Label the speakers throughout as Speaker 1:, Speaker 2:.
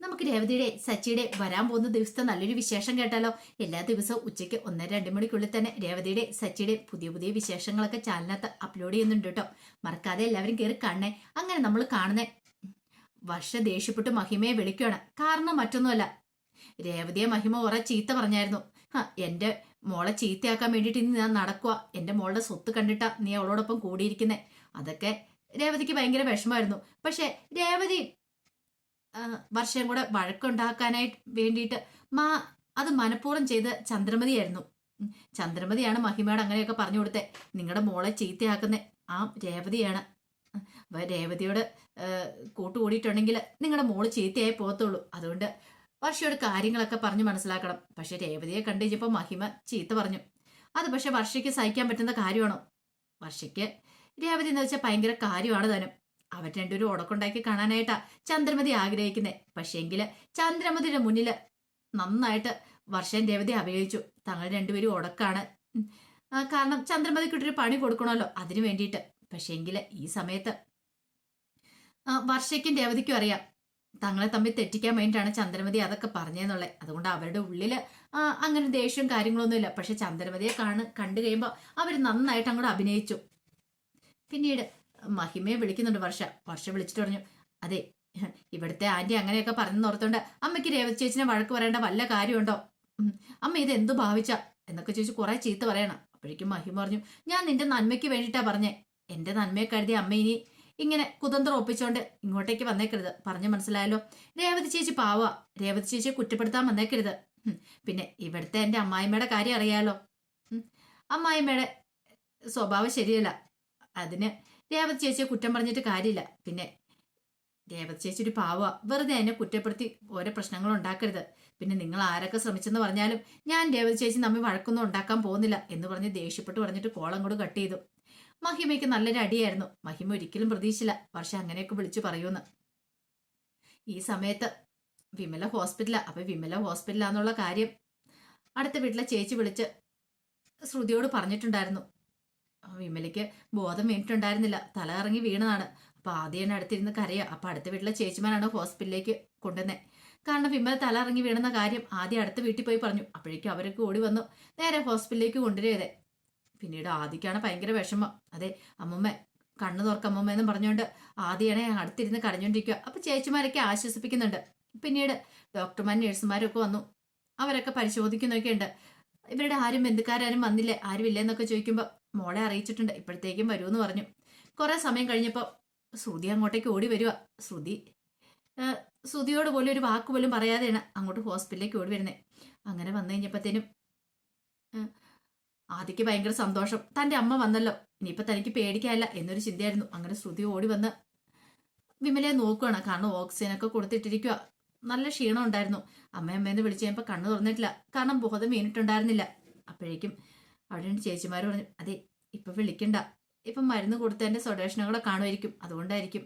Speaker 1: നമുക്ക് രേവതിയുടെ സച്ചിയുടെ വരാൻ പോകുന്ന ദിവസത്തെ നല്ലൊരു വിശേഷം കേട്ടാലോ? എല്ലാ ദിവസവും ഉച്ചയ്ക്ക് ഒന്നര രണ്ട് മണിക്കുള്ളിൽ തന്നെ രേവതിയുടെ സച്ചിയുടെ പുതിയ പുതിയ വിശേഷങ്ങളൊക്കെ ചാനലിനകത്ത് അപ്ലോഡ് ചെയ്യുന്നുണ്ട് കേട്ടോ. മറക്കാതെ എല്ലാവരും കയറി കാണണേ. അങ്ങനെ നമ്മൾ കാണുന്ന. വർഷ ദേഷ്യപ്പെട്ട് മഹിമയെ വിളിക്കുകയാണ്. കാരണം മറ്റൊന്നുമല്ല. രേവതിയെ മഹിമ കുറെ ചീത്ത പറഞ്ഞായിരുന്നു. എന്റെ മോളെ ചീത്തയാക്കാൻ വേണ്ടിയിട്ട് ഇനി ഞാൻ നടക്കുക എന്റെ മോളുടെ സ്വത്ത് കണ്ടിട്ടാ നീ അവളോടൊപ്പം കൂടിയിരിക്കുന്നേ. അതൊക്കെ രേവതിക്ക് ഭയങ്കര വിഷമായിരുന്നു പക്ഷെ രേവതി വർഷം കൂടെ വഴക്കുണ്ടാക്കാനായിട്ട് വേണ്ടിയിട്ട് മാ അത് മനഃപൂർവം ചെയ്ത ചന്ദ്രമതിയായിരുന്നു. ചന്ദ്രമതിയാണ് മഹിമയോട് അങ്ങനെയൊക്കെ പറഞ്ഞു കൊടുത്തേ. നിങ്ങളുടെ മോളെ ചീത്തയാക്കുന്ന ആ രേവതിയാണ്. അപ്പൊ രേവതിയോട് കൂട്ടുകൂടിയിട്ടുണ്ടെങ്കിൽ നിങ്ങളുടെ മോൾ ചീത്തയായി പോകത്തുള്ളൂ. അതുകൊണ്ട് വർഷയോട് കാര്യങ്ങളൊക്കെ പറഞ്ഞു മനസ്സിലാക്കണം. പക്ഷെ രേവതിയെ കണ്ടു കഴിഞ്ഞപ്പോൾ മഹിമ ചീത്ത പറഞ്ഞു. അത് പക്ഷെ വർഷയ്ക്ക് സഹിക്കാൻ പറ്റുന്ന കാര്യമാണോ? വർഷയ്ക്ക് രേവതി എന്ന് വെച്ചാൽ ഭയങ്കര കാര്യമാണ് താനും അവർ രണ്ടുപേരും ഉടക്കുണ്ടാക്കി കാണാനായിട്ടാ ചന്ദ്രമതി ആഗ്രഹിക്കുന്നേ. പക്ഷേങ്കിൽ ചന്ദ്രമതിയുടെ മുന്നിൽ നന്നായിട്ട് വർഷൻ രേവതി അഭിനയിച്ചു തങ്ങൾ രണ്ടുപേരും ഉടക്കാണ് കാരണം ചന്ദ്രമതിക്കിട്ടൊരു പണി കൊടുക്കണമല്ലോ അതിനു വേണ്ടിയിട്ട്. പക്ഷേങ്കിൽ ഈ സമയത്ത് വർഷയ്ക്കും രേവതിക്കും അറിയാം. തങ്ങളെ തമ്മിൽ തെറ്റിക്കാൻ വേണ്ടിയിട്ടാണ് ചന്ദ്രമതി അതൊക്കെ പറഞ്ഞതെന്നുള്ളത് അതുകൊണ്ട് അവരുടെ ഉള്ളിൽ ആ, അങ്ങനെ ദേഷ്യവും കാര്യങ്ങളൊന്നുമില്ല. പക്ഷെ ചന്ദ്രമതിയെ കാണു കണ്ടു കഴിയുമ്പോൾ അവർ നന്നായിട്ട് അങ്ങോട്ട് അഭിനയിച്ചു. പിന്നീട് മഹിമയെ വിളിക്കുന്നുണ്ട് വർഷ. വർഷ വിളിച്ചിട്ട് പറഞ്ഞു അതെ ഇവിടുത്തെ ആന്റി അങ്ങനെയൊക്കെ പറഞ്ഞു ഓർത്തോണ്ട് അമ്മയ്ക്ക് രേവതി ചേച്ചിനെ വഴക്ക് പറയേണ്ട വല്ല കാര്യമുണ്ടോ? അമ്മ ഇത് എന്തു ഭാവിച്ച? എന്നൊക്കെ ചോദിച്ചു കുറെ ചീത്ത പറയണം. അപ്പോഴേക്കും മഹിമ പറഞ്ഞു ഞാൻ നിന്റെ നന്മയ്ക്ക് വേണ്ടിയിട്ടാ പറഞ്ഞേ. എന്റെ നന്മയെ കരുതി അമ്മ ഇനി ഇങ്ങനെ കുതന്ത്രം ഒപ്പിച്ചോണ്ട് ഇങ്ങോട്ടേക്ക് വന്നേക്കരുത്. പറഞ്ഞു മനസ്സിലായല്ലോ? രേവതി ചേച്ചി പാവ. രേവതി ചേച്ചിയെ കുറ്റപ്പെടുത്താൻ വന്നേക്കരുത്. പിന്നെ ഇവിടുത്തെ എന്റെ അമ്മായിമ്മയുടെ കാര്യം അറിയാലോ? അമ്മായിമ്മയുടെ സ്വഭാവം ശരിയല്ല. അതിന് രേവതി ചേച്ചിയെ കുറ്റം പറഞ്ഞിട്ട് കാര്യമില്ല. പിന്നെ രേവതി ചേച്ചി ഒരു പാവ വെറുതെ എന്നെ കുറ്റപ്പെടുത്തി ഓരോ പ്രശ്നങ്ങൾ ഉണ്ടാക്കരുത്. പിന്നെ നിങ്ങൾ ആരൊക്കെ ശ്രമിച്ചെന്ന് പറഞ്ഞാലും ഞാൻ രേവതി ചേച്ചി നമ്മെ വഴക്കൊന്നും ഉണ്ടാക്കാൻ പോകുന്നില്ല എന്ന് പറഞ്ഞ് ദേഷ്യപ്പെട്ട് പറഞ്ഞിട്ട് കോളം കൂടെ കട്ട് ചെയ്തു. മഹിമയ്ക്ക് നല്ലൊരു അടിയായിരുന്നു. മഹിമ ഒരിക്കലും പ്രതീക്ഷിച്ചില്ല. പക്ഷെ അങ്ങനെയൊക്കെ വിളിച്ചു പറയൂന്ന് ഈ സമയത്ത് വിമല ഹോസ്പിറ്റലാണ് അപ്പൊ വിമല ഹോസ്പിറ്റലാന്നുള്ള കാര്യം അടുത്ത വീട്ടിലെ ചേച്ചി വിളിച്ച് ശ്രുതിയോട് പറഞ്ഞിട്ടുണ്ടായിരുന്നു. വിമലയ്ക്ക് ബോധം വീണിട്ടുണ്ടായിരുന്നില്ല. തല ഇറങ്ങി വീണതാണ്. അപ്പൊ ആദ്യം അടുത്തിരുന്ന് കരയുക അപ്പൊ അടുത്ത വീട്ടിലെ ചേച്ചിമാരാണ് ഹോസ്പിറ്റലിലേക്ക് കൊണ്ടുവന്നത് കാരണം വിമല തല ഇറങ്ങി വീണെന്ന കാര്യം ആദ്യം അടുത്ത വീട്ടിൽ പോയി പറഞ്ഞു. അപ്പോഴേക്കും അവരൊക്കെ ഓടി വന്നു. നേരെ ഹോസ്പിറ്റലിലേക്ക് കൊണ്ടുവരേതെ പിന്നീട് ആദിക്കാണ് ഭയങ്കര വിഷമം. അതെ അമ്മമ്മ കണ്ണു തുറക്ക അമ്മമ്മ എന്നും പറഞ്ഞുകൊണ്ട് ആദ്യനെ അടുത്തിരുന്ന് കരഞ്ഞോണ്ടിരിക്കുക അപ്പൊ ചേച്ചിമാരൊക്കെ ആശ്വസിപ്പിക്കുന്നുണ്ട്. പിന്നീട് ഡോക്ടർമാരും നഴ്സുമാരും ഒക്കെ വന്നു. അവരൊക്കെ പരിശോധിക്കുന്നൊക്കെ ഉണ്ട് ഇവരുടെ ആരും ബന്ധുക്കാരും വന്നില്ലേ? ആരും ഇല്ലെന്നൊക്കെ ചോദിക്കുമ്പോൾ മോളെ അറിയിച്ചിട്ടുണ്ട്. ഇപ്പോഴത്തേക്കും വരുമെന്ന് പറഞ്ഞു. കുറെ സമയം കഴിഞ്ഞപ്പോൾ ശ്രുതി അങ്ങോട്ടേക്ക് ഓടി വരിക ശ്രുതി ശ്രുതിയോട് പോലും ഒരു വാക്ക് പോലും പറയാതെയാണ് അങ്ങോട്ട് ഹോസ്പിറ്റലിലേക്ക് ഓടി വരുന്നത് അങ്ങനെ വന്നു കഴിഞ്ഞപ്പോഴത്തേനും ആദ്യക്ക് ഭയങ്കര സന്തോഷം. തന്റെ അമ്മ വന്നല്ലോ. ഇനിയിപ്പോൾ തനിക്ക് പേടിക്കാനില്ല എന്നൊരു ചിന്തയായിരുന്നു. അങ്ങനെ ശ്രുതി ഓടി വന്ന് വിമലയെ നോക്കുകയാണ് കാരണം ഓക്സിജനൊക്കെ കൊടുത്തിട്ടിരിക്കുക നല്ല ക്ഷീണം ഉണ്ടായിരുന്നു. അമ്മയമ്മേന്ന് വിളിച്ചു കഴിഞ്ഞപ്പോൾ കണ്ണു തുറന്നിട്ടില്ല. കാരണം ബോധം വീണിട്ടുണ്ടായിരുന്നില്ല. അപ്പോഴേക്കും അവിടെ ചേച്ചിമാർ പറഞ്ഞു അതെ ഇപ്പം വിളിക്കണ്ട. ഇപ്പം മരുന്ന് കൊടുത്തതിന്റെ സൊഡേഷനുകളെ കാണുമായിരിക്കും. അതുകൊണ്ടായിരിക്കും.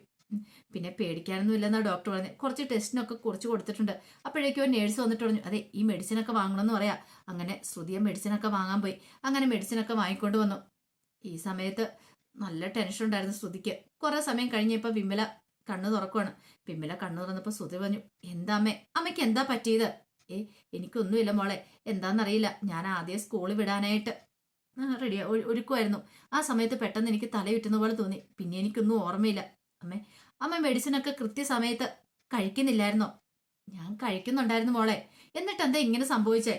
Speaker 1: പിന്നെ പേടിക്കാനൊന്നും ഇല്ലെന്നാ ഡോക്ടർ പറഞ്ഞത് കുറച്ച് ടെസ്റ്റിനൊക്കെ കുറച്ച് കൊടുത്തിട്ടുണ്ട്. അപ്പോഴേക്കും ഒരു നേഴ്സ് വന്നിട്ട് പറഞ്ഞു അതെ ഈ മെഡിസിനൊക്കെ വാങ്ങണമെന്ന് പറയാ. അങ്ങനെ ശ്രുതിയ മെഡിസിനൊക്കെ വാങ്ങാൻ പോയി. അങ്ങനെ മെഡിസിനൊക്കെ വാങ്ങിക്കൊണ്ട് വന്നു. ഈ സമയത്ത് നല്ല ടെൻഷൻ ഉണ്ടായിരുന്നു ശ്രുതിക്ക്. കുറേ സമയം കഴിഞ്ഞപ്പോൾ വിമല കണ്ണു തുറക്കുവാണ്. വിമല കണ്ണു തുറന്നപ്പോൾ സുധി പറഞ്ഞു എന്താ അമ്മേ? അമ്മയ്ക്ക് എന്താ പറ്റിയത്? ഏ എനിക്കൊന്നുമില്ല മോളെ. എന്താണെന്നറിയില്ല ഞാൻ ആദ്യം സ്കൂളിൽ വിടാനായിട്ട് റെഡിയാ ഒരുക്കുമായിരുന്നു ആ സമയത്ത് പെട്ടെന്ന് എനിക്ക് തലയുറ്റുന്ന പോലെ തോന്നി. പിന്നെ എനിക്കൊന്നും ഓർമ്മയില്ല. അമ്മേ അമ്മ മെഡിസിനൊക്കെ കൃത്യസമയത്ത് കഴിക്കുന്നില്ലായിരുന്നോ? ഞാൻ കഴിക്കുന്നുണ്ടായിരുന്നു മോളെ. എന്നിട്ട് എന്താ ഇങ്ങനെ സംഭവിച്ചേ?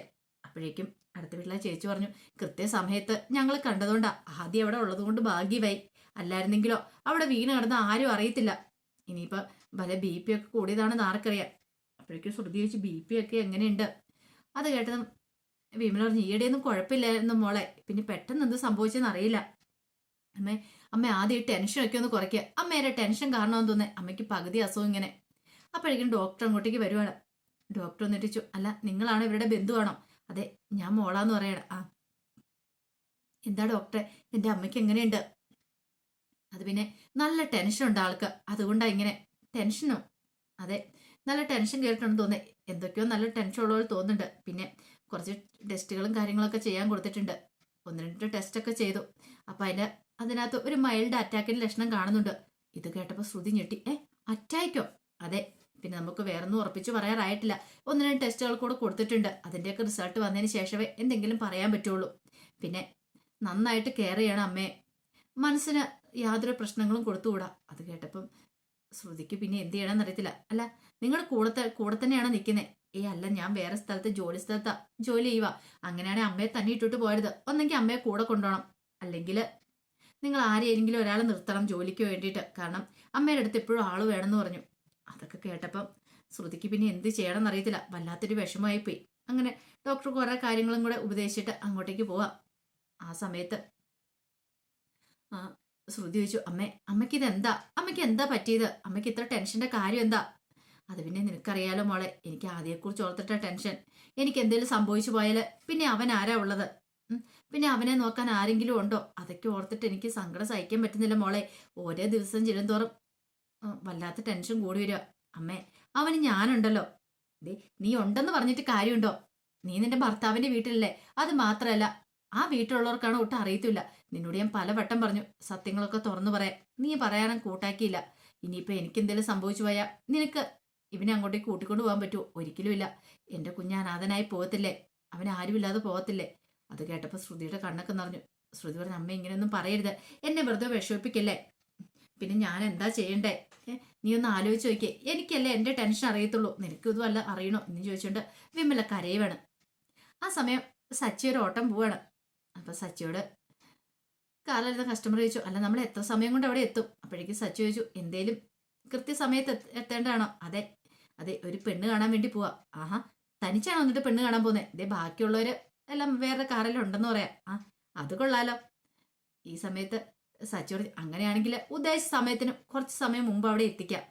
Speaker 1: അപ്പോഴേക്കും അടുത്ത വീട്ടിലെ ചേച്ചി പറഞ്ഞു കൃത്യസമയത്ത് ഞങ്ങൾ കണ്ടതുകൊണ്ടാ. ആദ്യം അവിടെ ഉള്ളതുകൊണ്ട് ഭാഗ്യമായി അല്ലായിരുന്നെങ്കിലോ അവിടെ വീണ് കിടന്ന് ആരും അറിയത്തില്ല. ഇനിയിപ്പോ വല്ല ബി പി ഒക്കെ കൂടിയതാണെന്ന് ആർക്കറിയാം. അപ്പോഴേക്കും ശ്രുതി ചോദിച്ചു ബി പി ഒക്കെ എങ്ങനെയുണ്ട്? അത് കേട്ടതും വിമല പറഞ്ഞു ഈയിടെയൊന്നും കുഴപ്പമില്ലായിരുന്നു മോളെ. പിന്നെ പെട്ടെന്ന് എന്ത് സംഭവിച്ചെന്ന് അറിയില്ല. അമ്മേ അമ്മ ആദ്യം ഈ ടെൻഷനൊക്കെ ഒന്ന് കുറയ്ക്കുക അമ്മേരെ ടെൻഷൻ കാരണമെന്ന് തോന്നേ അമ്മയ്ക്ക് പകുതി അസുഖം ഇങ്ങനെ. അപ്പോഴേക്കും ഡോക്ടർ അങ്ങോട്ടേക്ക് വരുവാണ്. ഡോക്ടർ ഒന്നിട്ടിച്ചു അല്ല നിങ്ങളാണ് ഇവരുടെ ബന്ധുവാണോ അതെ ഞാൻ മോളാന്ന് പറയണം. ആ എന്താ ഡോക്ടറെ എന്റെ അമ്മയ്ക്ക് എങ്ങനെയുണ്ട്? അത് പിന്നെ നല്ല ടെൻഷൻ ഉണ്ട് ആൾക്ക്. അതുകൊണ്ടാണ് ഇങ്ങനെ ടെൻഷനോ അതെ നല്ല ടെൻഷൻ കേട്ടിട്ടുണ്ടെന്ന് തോന്നേ എന്തൊക്കെയോ നല്ല ടെൻഷൻ ഉള്ളവർ തോന്നുന്നുണ്ട്. പിന്നെ കുറച്ച് ടെസ്റ്റുകളും കാര്യങ്ങളൊക്കെ ചെയ്യാൻ കൊടുത്തിട്ടുണ്ട്. ഒന്ന് രണ്ട് ടെസ്റ്റൊക്കെ ചെയ്തു. അപ്പം അതിന്റെ അതിനകത്ത് ഒരു മൈൽഡ് അറ്റാക്കിന്റെ ലക്ഷണം കാണുന്നുണ്ട്. ഇത് കേട്ടപ്പോൾ ശ്രുതി ഞെട്ടി. ഏ അറ്റാക്കോ? അതെ പിന്നെ നമുക്ക് വേറൊന്നും ഉറപ്പിച്ച് പറയാറായിട്ടില്ല. ഒന്ന് രണ്ട് ടെസ്റ്റുകൾ കൂടെ കൊടുത്തിട്ടുണ്ട്. അതിന്റെയൊക്കെ റിസൾട്ട് വന്നതിന് ശേഷമേ എന്തെങ്കിലും പറയാൻ പറ്റുള്ളൂ. പിന്നെ നന്നായിട്ട് കെയർ ചെയ്യണം അമ്മേ. മനസ്സിന് യാതൊരു പ്രശ്നങ്ങളും കൊടുത്തുകൂടാ? അത് കേട്ടപ്പം ശ്രുതിക്ക് പിന്നെ എന്ത് ചെയ്യണമെന്ന് അറിയത്തില്ല. അല്ല നിങ്ങൾ കൂടെ കൂടെ തന്നെയാണ് നിൽക്കുന്നത് ഏ അല്ല ഞാൻ വേറെ സ്ഥലത്ത് ജോലി സ്ഥലത്താ ജോലി ചെയ്യുക അങ്ങനെയാണെങ്കിൽ അമ്മയെ തന്നെ ഇട്ടിട്ട് പോയത്. ഒന്നെങ്കിൽ അമ്മയെ കൂടെ കൊണ്ടുപോകണം അല്ലെങ്കിൽ നിങ്ങൾ ആരെയെങ്കിലും ഒരാൾ നിർത്തണം ജോലിക്ക് വേണ്ടിയിട്ട്. കാരണം അമ്മയുടെ അടുത്ത് എപ്പോഴും ആൾ വേണമെന്ന് പറഞ്ഞു. അതൊക്കെ കേട്ടപ്പം ശ്രുതിക്ക് പിന്നെ എന്ത് ചെയ്യണമെന്ന് അറിയത്തില്ല. വല്ലാത്തൊരു വിഷമമായി പോയി അങ്ങനെ ഡോക്ടർ കുറേ കാര്യങ്ങളും കൂടെ ഉപദേശിച്ചിട്ട് അങ്ങോട്ടേക്ക് പോവാം. ആ സമയത്ത് ശ്രുതി ചോദിച്ചു അമ്മേ അമ്മയ്ക്ക് ഇത് എന്താ അമ്മയ്ക്ക് എന്താ പറ്റിയത്? അമ്മയ്ക്ക് ഇത്ര ടെൻഷന്റെ കാര്യം എന്താ അത് പിന്നെ നിനക്കറിയാലോ മോളെ എനിക്ക് ആദ്യയെക്കുറിച്ച് ഓർത്തിട്ട ടെൻഷൻ. എനിക്ക് എന്തെങ്കിലും സംഭവിച്ചു പോയാൽ പിന്നെ അവൻ ആരാ ഉള്ളത് പിന്നെ അവനെ നോക്കാൻ ആരെങ്കിലും ഉണ്ടോ? അതൊക്കെ ഓർത്തിട്ട് എനിക്ക് സങ്കടം സഹിക്കാൻ പറ്റുന്നില്ല മോളെ. ഓരോ ദിവസം ചെല്ലുന്തോറും വല്ലാത്ത ടെൻഷൻ കൂടി വരിക. അമ്മേ അവന് ഞാനുണ്ടല്ലോ. ദേ നീ ഉണ്ടെന്ന് പറഞ്ഞിട്ട് കാര്യമുണ്ടോ? നീ നിന്റെ ഭർത്താവിന്റെ വീട്ടിലല്ലേ? അത് മാത്രമല്ല ആ വീട്ടിലുള്ളവർക്കാണ് ഒട്ടും അറിയത്തില്ല. നിന്നോട് ഞാൻ പലവട്ടം പറഞ്ഞു സത്യങ്ങളൊക്കെ തുറന്നു പറയാൻ. നീ പറയാനും കൂട്ടാക്കിയില്ല. ഇനിയിപ്പോൾ എനിക്ക് എന്തെങ്കിലും സംഭവിച്ചു പോയാൽ നിനക്ക് ഇവനെ അങ്ങോട്ടേക്ക് കൂട്ടിക്കൊണ്ട് പോകാൻ പറ്റുമോ? ഒരിക്കലും ഇല്ല. എന്റെ കുഞ്ഞ് അനാഥനായി പോകത്തില്ലേ? അവൻ ആരുമില്ലാതെ പോകത്തില്ലേ? അത് കേട്ടപ്പോൾ ശ്രുതിയുടെ കണ്ണൊക്കെ നിറഞ്ഞു. ശ്രുതി പറഞ്ഞു അമ്മ ഇങ്ങനെയൊന്നും പറയരുത്. എന്നെ വെറുതെ വിഷമിപ്പിക്കല്ലേ? പിന്നെ ഞാൻ എന്താ ചെയ്യണ്ടേ? നീ ഒന്ന് ആലോചിച്ച് നോക്കിയേ. എനിക്കല്ലേ എന്റെ ടെൻഷൻ അറിയത്തുള്ളൂ. നിനക്ക് അല്ല അറിയണോ? എന്ന് ചോദിച്ചുകൊണ്ട് വിമല കരയുവാണ്. ആ സമയം സച്ചി ഒരു ഓട്ടം പോവാണ്. അപ്പം സച്ചിയോട് കാറിലിരുന്ന കസ്റ്റമർ ചോദിച്ചു അല്ല നമ്മൾ എത്ര സമയം കൊണ്ട് അവിടെ എത്തും? അപ്പോഴേക്കും സച്ചി ചോദിച്ചു എന്തേലും കൃത്യസമയത്ത് എത്ത- എത്തേണ്ടതാണോ? അതെ അതെ ഒരു പെണ്ണ് കാണാൻ വേണ്ടി പോവാ. ആഹാ തനിച്ചാണോ എന്നിട്ട് പെണ്ണ് കാണാൻ പോകുന്നത് ഇതേ ബാക്കിയുള്ളവർ എല്ലാം വേറെ കാറെല്ലാം ഉണ്ടെന്ന് പറയാം. ആ അത് കൊള്ളാലോ. ഈ സമയത്ത് സച്ചു പറഞ്ഞു അങ്ങനെയാണെങ്കിൽ ഉദ്ദേശിച്ച സമയത്തിന് കുറച്ച് സമയം മുമ്പ് അവിടെ എത്തിക്കാം.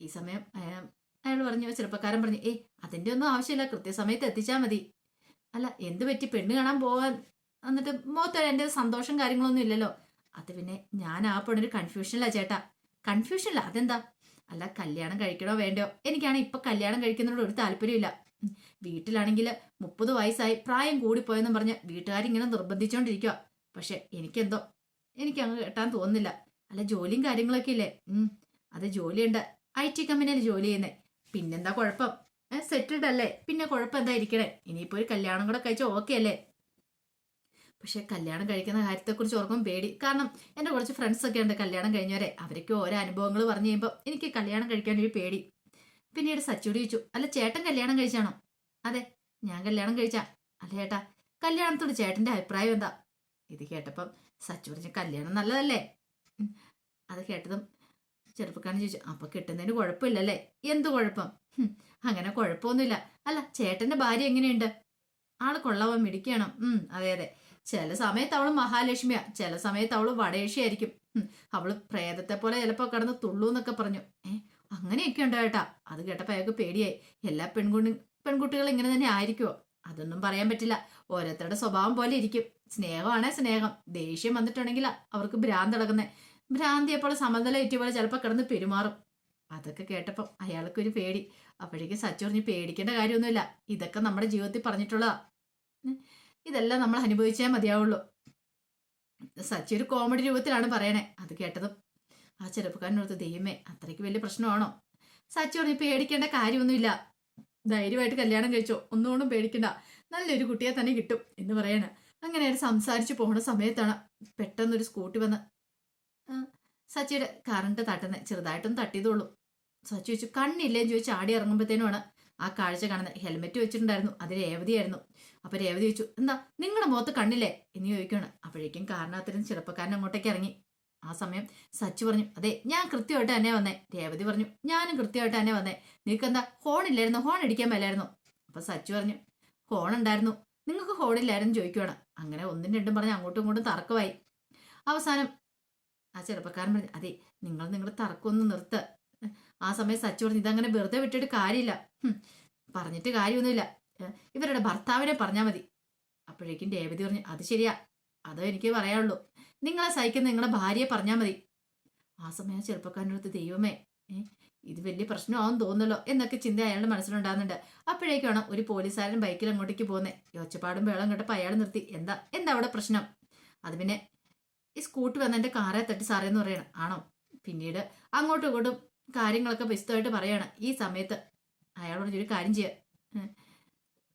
Speaker 1: ഈ സമയം അയാ- അയാൾ പറഞ്ഞു ചെറുപ്പക്കാരൻ പറഞ്ഞു ഏയ് അതിന്റെ ഒന്നും ആവശ്യമില്ല കൃത്യസമയത്ത് എത്തിച്ചാൽ മതി. അല്ല എന്ത് പറ്റി? പെണ്ണ് കാണാൻ പോവാൻ എന്നിട്ട് മുഖത്ത് എന്റെ സന്തോഷം കാര്യങ്ങളൊന്നും ഇല്ലല്ലോ. അത് പിന്നെ ഞാൻ ആ പെണ്ണൊരു കൺഫ്യൂഷനില്ല ചേട്ടാ. കൺഫ്യൂഷനില്ല അതെന്താ? അല്ല കല്യാണം കഴിക്കണോ വേണ്ടോ എനിക്കാണ് ഇപ്പൊ കല്യാണം കഴിക്കുന്നതിനോട് ഒരു താല്പര്യമില്ല. വീട്ടിലാണെങ്കിൽ മുപ്പത് വയസ്സായി പ്രായം കൂടിപ്പോയെന്നും പറഞ്ഞ് വീട്ടുകാരിങ്ങനെ നിർബന്ധിച്ചോണ്ടിരിക്കുക പക്ഷെ എനിക്കെന്തോ എനിക്ക് അങ്ങ് കെട്ടാൻ തോന്നുന്നില്ല. അല്ല ജോലിയും കാര്യങ്ങളൊക്കെ ഇല്ലേ? അത് ജോലിയുണ്ട്. ഐ ടി കമ്പനിയിൽ ജോലി ചെയ്യുന്നേ. പിന്നെന്താ കുഴപ്പം? സെറ്റിൽഡ് അല്ലേ? പിന്നെ കുഴപ്പം എന്താ ഇരിക്കണേ? ഇനിയിപ്പോ ഒരു കല്യാണം കൂടെ കഴിച്ചാൽ ഓക്കെ അല്ലേ? പക്ഷെ കല്യാണം കഴിക്കുന്ന കാര്യത്തെക്കുറിച്ച് ഓർക്കും പേടി. കാരണം എന്റെ കുറച്ച് ഫ്രണ്ട്സ് ഒക്കെ ഉണ്ട് കല്യാണം കഴിഞ്ഞവരെ. അവരൊക്കെ ഓരോ അനുഭവങ്ങൾ പറഞ്ഞു കഴിയുമ്പോൾ എനിക്ക് കല്യാണം കഴിക്കാൻ ഒരു പേടി. പിന്നീട് സച്ചിയോട് ചോദിച്ചു അല്ല ചേട്ടൻ കല്യാണം കഴിച്ചാണോ? അതെ ഞാൻ കല്യാണം കഴിച്ചാ. അല്ല ചേട്ടാ കല്യാണത്തോട് ചേട്ടന്റെ അഭിപ്രായം എന്താ? ഇത് കേട്ടപ്പം സച്ചു പറഞ്ഞ കല്യാണം നല്ലതല്ലേ? അത് കേട്ടതും ചെറുപ്പക്കാരൻ ചോദിച്ചു അപ്പൊ കിട്ടുന്നതിന് കുഴപ്പമില്ലല്ലേ? എന്ത് കുഴപ്പം? അങ്ങനെ കുഴപ്പമൊന്നുമില്ല. അല്ല ചേട്ടന്റെ ഭാര്യ എങ്ങനെയുണ്ട്? ആൾ കൊള്ളാവാൻ മിടിക്കണം ഉം അതെ അതെ. ചില സമയത്ത് അവൾ മഹാലക്ഷ്മിയാ ചില സമയത്ത് അവൾ വടേഷിയായിരിക്കും. അവൾ പ്രേതത്തെ പോലെ ചിലപ്പോ കിടന്ന് തുള്ളൂ എന്നൊക്കെ പറഞ്ഞു. ഏ അങ്ങനെയൊക്കെ ഉണ്ടോ ഏട്ടാ? അത് കേട്ടപ്പോ അയാൾക്ക് പേടിയായി. എല്ലാ പെൺകുട്ടി പെൺകുട്ടികളും ഇങ്ങനെ തന്നെ ആയിരിക്കുമോ അതൊന്നും പറയാൻ പറ്റില്ല. ഓരോരുത്തരുടെ സ്വഭാവം പോലെ ഇരിക്കും. സ്നേഹമാണേ സ്നേഹം. ദേഷ്യം വന്നിട്ടുണ്ടെങ്കിൽ അവർക്ക് ഭ്രാന്ത് കിടക്കുന്നേ ഭ്രാന്തിയെ പോലെ ഏറ്റിയ പോലെ ചിലപ്പോൾ കിടന്ന് പെരുമാറും. അതൊക്കെ കേട്ടപ്പം അയാൾക്കൊരു പേടി. അപ്പോഴേക്കും സച്ചു പറഞ്ഞ് പേടിക്കേണ്ട കാര്യമൊന്നുമില്ല. ഇതൊക്കെ നമ്മുടെ ജീവിതത്തിൽ പറഞ്ഞിട്ടുള്ളതാ. ഇതെല്ലാം നമ്മൾ അനുഭവിച്ചേ മതിയാവുള്ളൂ. സച്ചി ഒരു കോമഡി രൂപത്തിലാണ് പറയണേ. അത് കേട്ടതും. ആ ചെറുപ്പക്കാരനോർത്ത് ദൈവമേ അത്രയ്ക്ക് വലിയ പ്രശ്നമാണോ? സച്ചി പറഞ്ഞു പേടിക്കേണ്ട കാര്യമൊന്നുമില്ല. ധൈര്യമായിട്ട് കല്യാണം കഴിച്ചോ. ഒന്നുകൊണ്ടും പേടിക്കണ്ട. നല്ലൊരു കുട്ടിയെ തന്നെ കിട്ടും എന്ന് പറയണേ. അങ്ങനെ അവർ സംസാരിച്ചു പോണ സമയത്താണ് പെട്ടെന്നൊരു സ്കൂട്ടി വന്ന് സച്ചിയുടെ കറണ്ട് തട്ടുന്നത് ചെറുതായിട്ടൊന്ന് തട്ടിയതുള്ളൂ സച്ചി ചോദിച്ചു കണ്ണില്ലേന്ന് ചോദിച്ചു ആടി ഇറങ്ങുമ്പോഴത്തേനുമാണ് ആ കാഴ്ച കാണുന്ന ഹെൽമെറ്റ് വെച്ചിട്ടുണ്ടായിരുന്നു. അത് രേവതിയായിരുന്നു. അപ്പൊ രേവതി ചോദിച്ചു എന്താ നിങ്ങളുടെ മുഖത്ത് കണ്ണില്ലേ? എന്ന് ചോദിക്കുകയാണ്. അപ്പോഴേക്കും കാരണാത്തരം ചെറുപ്പക്കാരൻ അങ്ങോട്ടേക്ക് ഇറങ്ങി. ആ സമയം സച്ചു പറഞ്ഞു അതെ ഞാൻ കൃത്യമായിട്ട് തന്നെ വന്നേ. രേവതി പറഞ്ഞു ഞാനും കൃത്യമായിട്ട് തന്നെ വന്നേ. നിനക്ക് എന്താ ഹോൺ ഇല്ലായിരുന്നു? ഹോൺ അടിക്കാൻ മേലായിരുന്നു? അപ്പൊ സച്ചു പറഞ്ഞു ഹോൺ ഉണ്ടായിരുന്നു. നിങ്ങൾക്ക് ഹോൺ ഇല്ലായിരുന്നു? ചോദിക്കുവാണ് അങ്ങനെ ഒന്നും രണ്ടും പറഞ്ഞ് അങ്ങോട്ടും ഇങ്ങോട്ടും തർക്കമായി. അവസാനം ആ ചെറുപ്പക്കാരൻ പറഞ്ഞു അതെ നിങ്ങൾ നിങ്ങളുടെ തർക്കമൊന്ന് നിർത്ത്. ആ സമയം സച്ചു പറഞ്ഞു ഇതങ്ങനെ വെറുതെ വിട്ടിട്ട് കാര്യമില്ല. പറഞ്ഞിട്ട് കാര്യമൊന്നുമില്ല. ഇവരുടെ ഭർത്താവിനെ പറഞ്ഞാൽ മതി. അപ്പോഴേക്കും രേവതി പറഞ്ഞു അത് ശരിയാ. അതോ എനിക്ക് പറയാനുള്ളൂ. നിങ്ങളെ സഹിക്കുന്ന നിങ്ങളെ ഭാര്യയെ പറഞ്ഞാൽ മതി. ആ സമയം അടുത്ത് ദൈവമേ ഇത് വലിയ പ്രശ്നമാവും തോന്നുന്നല്ലോ എന്നൊക്കെ ചിന്ത അയാളുടെ മനസ്സിലുണ്ടാകുന്നുണ്ട്. അപ്പോഴേക്കാണ് ഒരു പോലീസുകാരൻ ബൈക്കിൽ അങ്ങോട്ടേക്ക് പോകുന്നത് യോച്ചപ്പാടും ബേളം കേട്ടപ്പോൾ അയാൾ നിർത്തി. എന്താ എന്താ അവിടെ പ്രശ്നം? അത് പിന്നെ ഈ സ്കൂട്ടി വന്ന് എന്റെ കാറെ തട്ടി സാറേന്ന് പറയണം. ആണോ? പിന്നീട് അങ്ങോട്ടും ഇങ്ങോട്ടും കാര്യങ്ങളൊക്കെ വിശദമായിട്ട് പറയാണ്. ഈ സമയത്ത് അയാളോട് ഒരു കാര്യം ചെയ്യുക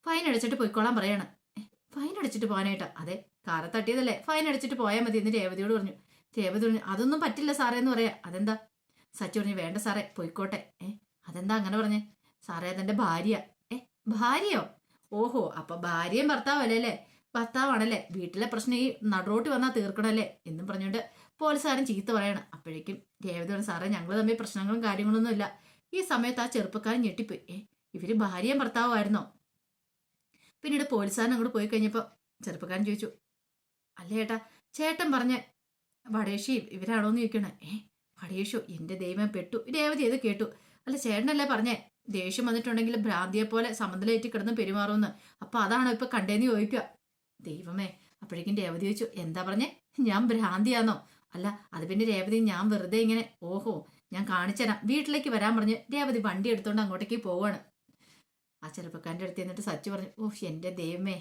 Speaker 1: ഫൈൻ അടിച്ചിട്ട് പോയിക്കോളാൻ പറയാണ്. "ഏ, ഫൈൻ അടിച്ചിട്ട് പോകാനായിട്ടാ. അതെ കാറെ തട്ടിയതല്ലേ. ഫൈൻ അടിച്ചിട്ട് പോയാൽ മതി എന്ന് രേവതിയോട് പറഞ്ഞു. രേവതി പറഞ്ഞു അതൊന്നും പറ്റില്ല സാറേ എന്ന് പറയാ. അതെന്താ? സച്ചു പറഞ്ഞു വേണ്ട സാറേ പോയിക്കോട്ടെ. ഏ അതെന്താ അങ്ങനെ പറഞ്ഞേ? സാറേ അതെന്റെ ഭാര്യ. ഏ ഭാര്യയോ? ഓഹോ അപ്പൊ ഭാര്യയും ഭർത്താവല്ലേ ഭർത്താവാണല്ലേ. വീട്ടിലെ പ്രശ്നം ഈ നടുറോട്ട് വന്നാൽ തീർക്കണല്ലേ? എന്നും പറഞ്ഞുകൊണ്ട് പോലീസുകാരൻ ചീത്ത പറയണം. അപ്പോഴേക്കും രേവതി പറഞ്ഞു സാറേ ഞങ്ങൾ തമ്മിൽ പ്രശ്നങ്ങളും കാര്യങ്ങളൊന്നും ഇല്ല ഈ സമയത്ത് ആ ചെറുപ്പക്കാരൻ ഞെട്ടിപ്പോയി. ഏ ഇവർ ഭാര്യയും ഭർത്താവുമായിരുന്നോ? പിന്നീട് പോലീസുകാരൻ അങ്ങോട്ട് പോയി കഴിഞ്ഞപ്പോൾ ചെറുപ്പക്കാരൻ ചോദിച്ചു അല്ലേ ഏട്ടാ ചേട്ടൻ പറഞ്ഞ വടേഷി ഇവരാണോന്ന് ചോദിക്കണേ? ഏ വടേഷോ എന്റെ ദൈവം പെട്ടു. രേവതി ഏത് കേട്ടു. അല്ല ചേട്ടനല്ലേ പറഞ്ഞേ ദേഷ്യം വന്നിട്ടുണ്ടെങ്കിൽ ഭ്രാന്തിയെ പോലെ സമന്തലേറ്റി കിടന്ന് പെരുമാറുമെന്ന്. അപ്പൊ അതാണോ ഇപ്പൊ കണ്ടേന്ന് ചോദിക്കുക? ദൈവമേ അപ്പോഴേക്കും രേവതി ചോദിച്ചു എന്താ പറഞ്ഞേ? ഞാൻ ഭ്രാന്തിയാന്നോ? അല്ല അത് പിന്നെ രേവതി ഞാൻ വെറുതെ ഇങ്ങനെ ഓഹോ ഞാൻ കാണിച്ചുതരാം വീട്ടിലേക്ക് വരാൻ പറഞ്ഞ് രേവതി വണ്ടി എടുത്തോണ്ട് അങ്ങോട്ടേക്ക് പോവാണ്. ആ ചെറുപ്പക്കാരന്റെ അടുത്ത് എന്നിട്ട് സച്ചു പറഞ്ഞു ഓഹ് എന്റെ ദൈവമേ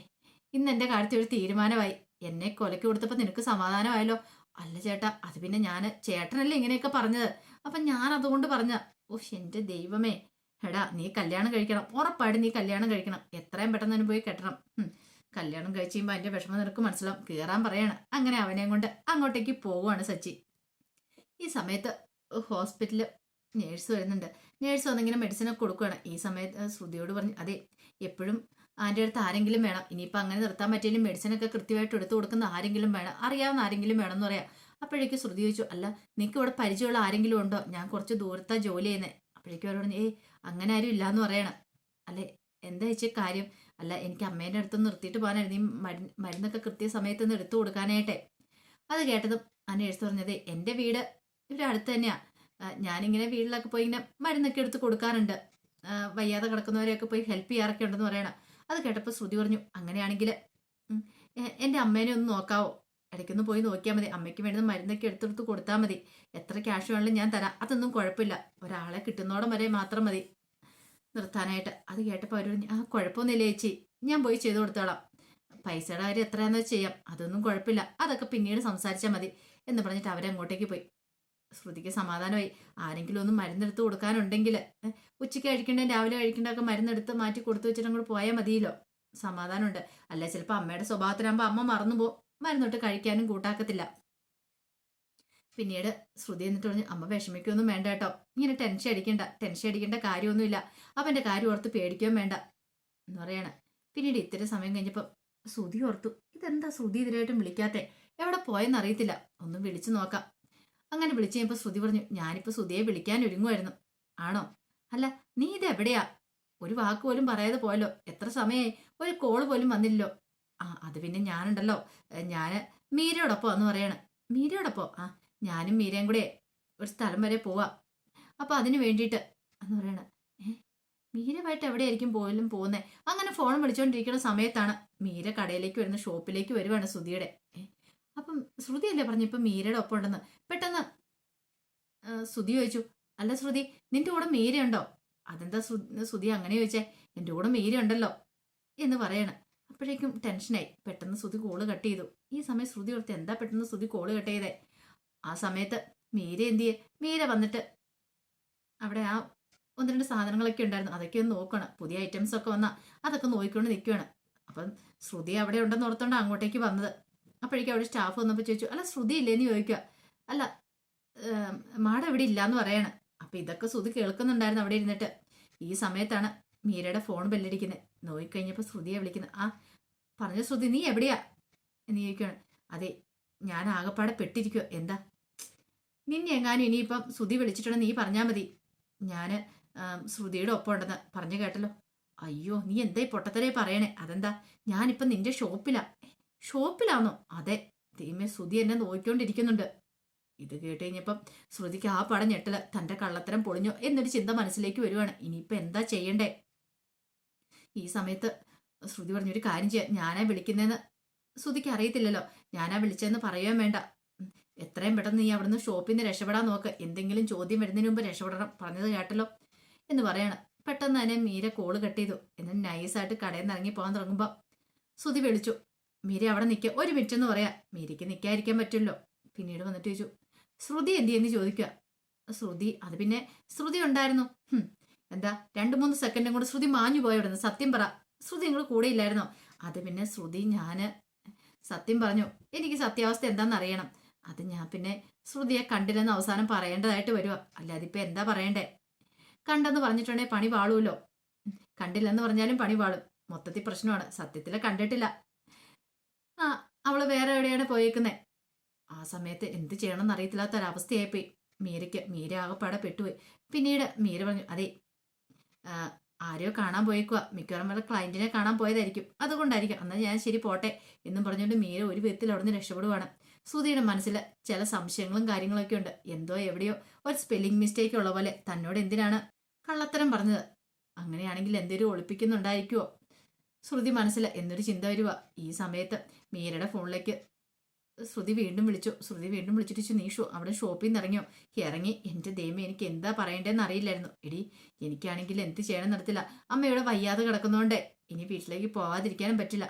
Speaker 1: ഇന്ന് എന്റെ കാര്യത്തിൽ ഒരു തീരുമാനമായി. എന്നെ കൊലക്ക് കൊടുത്തപ്പോൾ നിനക്ക് സമാധാനമായല്ലോ? അല്ല ചേട്ടാ അത് പിന്നെ ഞാൻ ചേട്ടനല്ലേ ഇങ്ങനെയൊക്കെ പറഞ്ഞത്. അപ്പം ഞാൻ അതുകൊണ്ട് പറഞ്ഞ ഓഹ് എന്റെ ദൈവമേ എടാ നീ കല്യാണം കഴിക്കണം. ഉറപ്പായിട്ട് നീ കല്യാണം കഴിക്കണം. എത്രയും പെട്ടെന്ന് തന്നെ പോയി കെട്ടണം. കല്യാണം കഴിച്ച് കഴിയുമ്പോൾ അതിന്റെ വിഷമം നിനക്ക് മനസ്സിലാവും. കയറാൻ പറയാണ്. അങ്ങനെ അവനെയും കൊണ്ട് അങ്ങോട്ടേക്ക് പോവുകയാണ് സച്ചി. ഈ സമയത്ത് ഹോസ്പിറ്റലിൽ നേഴ്സ് വരുന്നുണ്ട്. നേഴ്സ് വന്നിങ്ങനെ മെഡിസിനൊക്കെ കൊടുക്കുകയാണ് ഈ സമയത്ത് ശ്രുതിയോട് പറഞ്ഞു അതെ എപ്പോഴും ആന്റെ അടുത്ത് ആരെങ്കിലും വേണം. ഇനിയിപ്പോൾ അങ്ങനെ നിർത്താൻ പറ്റിയാലും മെഡിസിനൊക്കെ കൃത്യമായിട്ട് എടുത്തു കൊടുക്കുന്ന ആരെങ്കിലും വേണം. അറിയാവുന്ന ആരെങ്കിലും വേണം എന്ന് പറയാം. അപ്പോഴേക്ക് ശ്രുതി ചോദിച്ചു അല്ല നിനക്ക് ഇവിടെ പരിചയമുള്ള ആരെങ്കിലും ഉണ്ടോ? ഞാൻ കുറച്ച് ദൂരത്താ ജോലി ചെയ്യുന്നത് അപ്പോഴേക്കും അവർ പറഞ്ഞു ഏയ് അങ്ങനെ ആരും ഇല്ലാന്ന് പറയണം. അല്ലെ എന്താ വെച്ചാൽ കാര്യം? അല്ല എനിക്ക് അമ്മേന്റെ അടുത്ത് നിർത്തിയിട്ട് പോകാനായിരുന്നു. ഈ മരുന്ന് മരുന്നൊക്കെ കൃത്യസമയത്ത് നിന്ന് എടുത്തു കൊടുക്കാനായിട്ടെ. അത് കേട്ടതും ആ നേഴ്സ് പറഞ്ഞത് എന്റെ വീട് ഇവിടെ അടുത്ത് തന്നെയാണ് ഞാനിങ്ങനെ വീട്ടിലൊക്കെ പോയി ഇങ്ങനെ മരുന്നൊക്കെ എടുത്ത് കൊടുക്കാറുണ്ട്. വയ്യാതെ കിടക്കുന്നവരെയൊക്കെ പോയി ഹെൽപ്പ് ചെയ്യാറൊക്കെ ഉണ്ടെന്ന് പറയണം. അത് കേട്ടപ്പോൾ ശ്രുതി പറഞ്ഞു അങ്ങനെയാണെങ്കിൽ എന്റെ അമ്മേനെ ഒന്ന് നോക്കാവോ? ഇടയ്ക്കൊന്ന് പോയി നോക്കിയാൽ മതി. അമ്മയ്ക്ക് വേണ്ടുന്ന മരുന്നൊക്കെ എടുത്തെടുത്ത് കൊടുത്താൽ മതി. എത്ര ക്യാഷ് വേണമെങ്കിലും ഞാൻ തരാം. അതൊന്നും കുഴപ്പമില്ല. ഒരാളെ കിട്ടുന്നോടം വരെ മാത്രം മതി. നിർത്താനായിട്ട്. അത് കേട്ടപ്പോൾ അവർ ആ കുഴപ്പമൊന്നുമില്ല ചേച്ചി. ഞാൻ പോയി ചെയ്തു കൊടുത്തോളാം. പൈസയുടെ കാര്യം എത്രയാണെന്ന് വെച്ച് ചെയ്യാം. അതൊന്നും കുഴപ്പമില്ല. അതൊക്കെ പിന്നീട് സംസാരിച്ചാൽ മതി എന്ന് പറഞ്ഞിട്ട് അവരങ്ങോട്ടേക്ക് പോയി. ശ്രുതിക്ക് സമാധാനമായി. ആരെങ്കിലും ഒന്ന് മരുന്നെടുത്ത് കൊടുക്കാനുണ്ടെങ്കിൽ ഉച്ചയ്ക്ക് കഴിക്കേണ്ട രാവിലെ കഴിക്കേണ്ടതൊക്കെ മരുന്നെടുത്ത് മാറ്റി കൊടുത്തു വെച്ചിട്ട് അങ്ങോട്ട് പോയാൽ മതിയല്ലോ. സമാധാനമുണ്ട്. അല്ല ചിലപ്പോൾ അമ്മയുടെ സ്വഭാവത്തിലാകുമ്പോൾ അമ്മ മറന്നു പോകും. മരുന്നൊട്ട് കഴിക്കാനും കൂട്ടാക്കത്തില്ല. പിന്നീട് ശ്രുതി എന്നിട്ട് പറഞ്ഞു അമ്മ വിഷമിക്കൊന്നും വേണ്ട കേട്ടോ. ഇങ്ങനെ ടെൻഷൻ അടിക്കണ്ട ടെൻഷൻ അടിക്കേണ്ട കാര്യമൊന്നുമില്ല. അവന്റെ കാര്യം ഓർത്ത് പേടിക്കുകയും വേണ്ട. എന്ന് പറയാണ്. പിന്നീട് ഇത്തിരി സമയം കഴിഞ്ഞപ്പോൾ ശ്രുതി ഓർത്തു ഇതെന്താ ശ്രുതി ഇതിനായിട്ടും വിളിക്കാത്തെ? എവിടെ പോയെന്ന് അറിയത്തില്ല. ഒന്ന് വിളിച്ചു നോക്കാം. അങ്ങനെ വിളിച്ചു കഴിഞ്ഞപ്പോൾ ശ്രുതി പറഞ്ഞു ഞാനിപ്പോൾ ശ്രുതിയെ വിളിക്കാൻ ഒരുങ്ങുമായിരുന്നു ആണോ? അല്ല നീ ഇത് എവിടെയാ? ഒരു വാക്ക് പോലും പറയാതെ പോയല്ലോ. എത്ര സമയമായി ഒരു കോൾ പോലും വന്നില്ലല്ലോ. ആ അത് പിന്നെ ഞാനുണ്ടല്ലോ. ഞാൻ മീരയോടൊപ്പം എന്ന് പറയാണ്. മീരയോടൊപ്പം? ആ ഞാനും മീരയും കൂടെ ഒരു സ്ഥലം വരെ പോവാം. അപ്പൊ അതിന് വേണ്ടിയിട്ട് എന്ന് പറയണ. മീരമായിട്ട് എവിടെയായിരിക്കും പോലും പോകുന്നത് അങ്ങനെ ഫോൺ വിളിച്ചുകൊണ്ടിരിക്കുന്ന സമയത്താണ് മീര കടയിലേക്ക് വരുന്ന ഷോപ്പിലേക്ക് വരുവാണ് ശ്രുതിയുടെ. അപ്പം ശ്രുതിയല്ലേ പറഞ്ഞു ഇപ്പം മീരയുടെ ഒപ്പം ഉണ്ടെന്ന്? പെട്ടെന്ന് ശ്രുതി ചോദിച്ചു. അല്ല ശ്രുതി നിന്റെ കൂടെ മീരയുണ്ടോ? അതെന്താ ശ്രു- ശ്രുതി അങ്ങനെ ചോദിച്ചേ? എന്റെ കൂടെ മീര ഉണ്ടല്ലോ എന്ന് പറയണം. അപ്പോഴേക്കും ടെൻഷനായി പെട്ടെന്ന് ശ്രുതി കോൾ കട്ട് ചെയ്തു. ഈ സമയം ശ്രുതി ഓർത്ത് എന്താ പെട്ടെന്ന് ശ്രുതി കോൾ കട്ട് ചെയ്തേ? ആ സമയത്ത് മീര എന്തു ചെയ്യേ? മീര വന്നിട്ട് അവിടെ ആ ഒന്ന് രണ്ട് സാധനങ്ങളൊക്കെ ഉണ്ടായിരുന്നു. അതൊക്കെ ഒന്ന് നോക്കണം. പുതിയ ഐറ്റംസ് ഒക്കെ വന്നാൽ അതൊക്കെ നോക്കിക്കൊണ്ട് നിൽക്കുകയാണ് അപ്പം ശ്രുതി അവിടെ ഉണ്ടെന്ന് ഓർത്തോണ്ട് അങ്ങോട്ടേക്ക് വന്നത്. അപ്പോഴേക്കും അവിടെ സ്റ്റാഫ് വന്നപ്പോൾ ചോദിച്ചു അല്ല ശ്രുതി ഇല്ലേന്ന് ചോദിക്കുക അല്ല മാഡം ഇവിടെ ഇല്ലാന്ന് പറയാണ്. അപ്പം ഇതൊക്കെ ശ്രുതി കേൾക്കുന്നുണ്ടായിരുന്നു അവിടെ ഇരുന്നിട്ട്. ഈ സമയത്താണ് മീരയുടെ ഫോൺ ബെല്ലടിക്കുന്നത് നോക്കിക്കഴിഞ്ഞപ്പോൾ ശ്രുതിയെ വിളിക്കുന്നത് ആ പറഞ്ഞ ശ്രുതി നീ എവിടെയാ? എന്ന് ചോദിക്കുകയാണ് അതെ ഞാൻ ആകെപ്പാടെ പെട്ടിരിക്കുക എന്താ? നിന്നെ എങ്ങാനും ഇനിയിപ്പം ശ്രുതി വിളിച്ചിട്ടുണ്ടെന്ന് നീ പറഞ്ഞാൽ മതി. ഞാൻ ശ്രുതിയുടെ ഒപ്പം ഉണ്ടെന്ന് പറഞ്ഞു കേട്ടല്ലോ. അയ്യോ നീ എന്തായി പൊട്ടത്തരേ പറയണേ? അതെന്താ? ഞാനിപ്പം നിന്റെ ഷോപ്പിലാ. ഷോപ്പിലാണോ അതെ ദൈവമേ ശ്രുതി എന്നെ നോക്കിക്കൊണ്ടിരിക്കുന്നുണ്ട് ഇത് കേട്ട് കഴിഞ്ഞപ്പം ശ്രുതിക്ക് ആ പടം ഞെട്ടൽ തന്റെ കള്ളത്തരം പൊളിഞ്ഞോ എന്നൊരു ചിന്ത മനസ്സിലേക്ക് വരുവാണ്. ഇനിയിപ്പം എന്താ ചെയ്യണ്ടേ? ഈ സമയത്ത് ശ്രുതി പറഞ്ഞൊരു കാര്യം ചെയ്യാം. ഞാനാ വിളിക്കുന്നതെന്ന് ശ്രുതിക്ക് അറിയത്തില്ലല്ലോ. ഞാനാ വിളിച്ചതെന്ന് പറയുകയും വേണ്ട. എത്രയും പെട്ടെന്ന് നീ അവിടുന്ന് ഷോപ്പിൽ നിന്ന് രക്ഷപ്പെടാൻ നോക്ക്. എന്തെങ്കിലും ചോദ്യം വരുന്നതിന് മുമ്പ് രക്ഷപ്പെടണം. പറഞ്ഞത് കേട്ടല്ലോ എന്ന് പറയാണ്. പെട്ടെന്ന് തന്നെ മീര കോൾ കട്ട് ചെയ്തു. എന്നിട്ട് നൈസായിട്ട് കടയിൽ നിന്ന് ഇറങ്ങി പോകാൻ തുടങ്ങുമ്പോൾ സുതി വിളിച്ചു. മീര അവിടെ നിൽക്കുക ഒരു മിനിറ്റ് എന്ന് പറയാം. മീരയ്ക്ക് നിൽക്കാതിരിക്കാൻ പറ്റുമല്ലോ. പിന്നീട് വന്നിട്ട് ചോദിച്ചു. ശ്രുതി എന്ത് ചെയ്യുന്നു ചോദിക്കുക. ശ്രുതി അത് പിന്നെ ശ്രുതി ഉണ്ടായിരുന്നു. എന്താ? രണ്ട് മൂന്ന് സെക്കൻഡും കൂടെ ശ്രുതി മാഞ്ഞു പോയവിടുന്ന് സത്യം പറ. ശ്രുതി നിങ്ങൾ കൂടെ ഇല്ലായിരുന്നോ? അത് പിന്നെ ശ്രുതി ഞാൻ സത്യം പറഞ്ഞു. എനിക്ക് സത്യാവസ്ഥ എന്താണെന്ന് അറിയണം. അത് ഞാൻ പിന്നെ ശ്രുതിയെ കണ്ടില്ലെന്ന് അവസാനം പറയേണ്ടതായിട്ട് വരുക അല്ലാതെ ഇപ്പൊ എന്താ പറയണ്ടേ? കണ്ടെന്ന് പറഞ്ഞിട്ടുണ്ടെങ്കിൽ പണി പാളുമല്ലോ കണ്ടില്ലെന്ന് പറഞ്ഞാലും പണി പാളും മൊത്തത്തിൽ പ്രശ്നമാണ്. സത്യത്തിൽ കണ്ടിട്ടില്ല. ആ അവൾ വേറെ എവിടെയാണ് പോയേക്കുന്നത് ആ സമയത്ത് എന്ത് ചെയ്യണമെന്ന് അറിയത്തില്ലാത്ത ഒരവസ്ഥയായിപ്പോയി മീരയ്ക്ക് മീര ആകെപ്പാടെ പെട്ടുപോയി. പിന്നീട് മീര പറഞ്ഞു അതെ ആരെയോ കാണാൻ പോയേക്കുക മിക്കവാറും വല്ല ക്ലയന്റിനെ കാണാൻ പോയതായിരിക്കും. അതുകൊണ്ടായിരിക്കും. എന്നാൽ ഞാൻ ശരി പോട്ടെ എന്നും പറഞ്ഞുകൊണ്ട് മീര ഒരു വിധത്തിൽ അവിടെ നിന്ന് രക്ഷപ്പെടുവാണ്. സുധിയുടെ മനസ്സിൽ ചില സംശയങ്ങളും കാര്യങ്ങളൊക്കെ ഉണ്ട്. എന്തോ എവിടെയോ ഒരു സ്പെല്ലിംഗ് മിസ്റ്റേക്ക് ഉള്ള പോലെ തന്നോട് എന്തിനാണ് കള്ളത്തരം പറഞ്ഞത്? അങ്ങനെയാണെങ്കിൽ എന്തെങ്കിലും ഒളിപ്പിക്കുന്നുണ്ടായിരിക്കുമോ ശ്രുതി മനസ്സിൽ എന്നൊരു ചിന്ത വരുക ഈ സമയത്ത് മീരയുടെ ഫോണിലേക്ക് ശ്രുതി വീണ്ടും വിളിച്ചു. ശ്രുതി വീണ്ടും വിളിച്ചിട്ട് നീഷു അവിടെ ഷോപ്പിൽ നിന്ന് ഇറങ്ങിയോ? ഇറങ്ങി. എന്റെ ദൈവം എനിക്ക് എന്താ പറയേണ്ടതെന്ന് അറിയില്ലായിരുന്നു. എടി എനിക്കാണെങ്കിൽ എന്ത് ചെയ്യണം നടത്തില്ല അമ്മ ഇവിടെ വയ്യാതെ കിടക്കുന്നതുകൊണ്ടേ ഇനി വീട്ടിലേക്ക് പോവാതിരിക്കാനും പറ്റില്ല.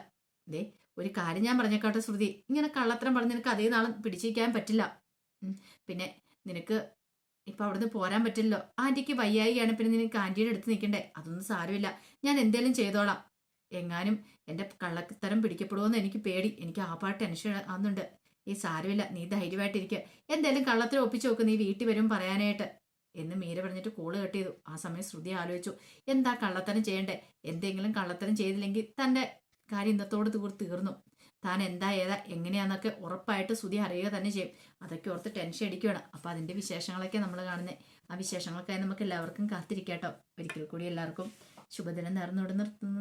Speaker 1: ദേ ഒരു കാര്യം ഞാൻ പറഞ്ഞേക്കാട്ടെ ശ്രുതി. ഇങ്ങനെ കള്ളത്തരം പറഞ്ഞ് നിനക്ക് അതേ നാളും പിടിച്ചിരിക്കാൻ പറ്റില്ല. പിന്നെ നിനക്ക് ഇപ്പൊ അവിടുന്ന് പോരാൻ പറ്റില്ലല്ലോ. ആന്റിക്ക് വയ്യായികയാണ്. പിന്നെ നിനക്ക് ആന്റിയുടെ അടുത്ത് നിൽക്കണ്ടേ? അതൊന്നും സാരമില്ല. ഞാൻ എന്തേലും ചെയ്തോളാം. എങ്ങാനും എന്റെ കള്ളത്തരം പിടിക്കപ്പെടുമോന്ന് എനിക്ക് പേടി. എനിക്ക് ആ പാട്ട് ടെൻഷൻ ആവുന്നുണ്ട്. ഈ സാരമില്ല. നീ ധൈര്യമായിട്ടിരിക്കുക എന്തേലും കള്ളത്തരം ഒപ്പിച്ചു നോക്ക് നീ വീട്ടിൽ വരും പറയാനായിട്ട്. എന്ന് മീര പറഞ്ഞിട്ട് കോൾ കട്ട് ചെയ്തു. ആ സമയം ശ്രുതി ആലോചിച്ചു. എന്താ കള്ളത്തരം ചെയ്യണ്ടേ? എന്തെങ്കിലും കള്ളത്തരം ചെയ്തില്ലെങ്കിൽ തന്റെ കാര്യം ഇന്നത്തോട് തീർ തീർന്നു. താൻ എന്താ ഏതാ എങ്ങനെയാന്നൊക്കെ ഉറപ്പായിട്ട് സുതി അറിയുക തന്നെ ചെയ്യും. അതൊക്കെ ഓർത്ത് ടെൻഷൻ അടിക്കുകയാണ് അപ്പൊ അതിന്റെ വിശേഷങ്ങളൊക്കെ നമ്മൾ കാണുന്നത് ആ വിശേഷങ്ങൾക്കായി നമുക്ക് എല്ലാവർക്കും കാത്തിരിക്കാട്ടോ. ഒരിക്കൽ കൂടി എല്ലാവർക്കും ശുഭദിനം നേർന്നുകൊണ്ട് നിർത്തുന്നു.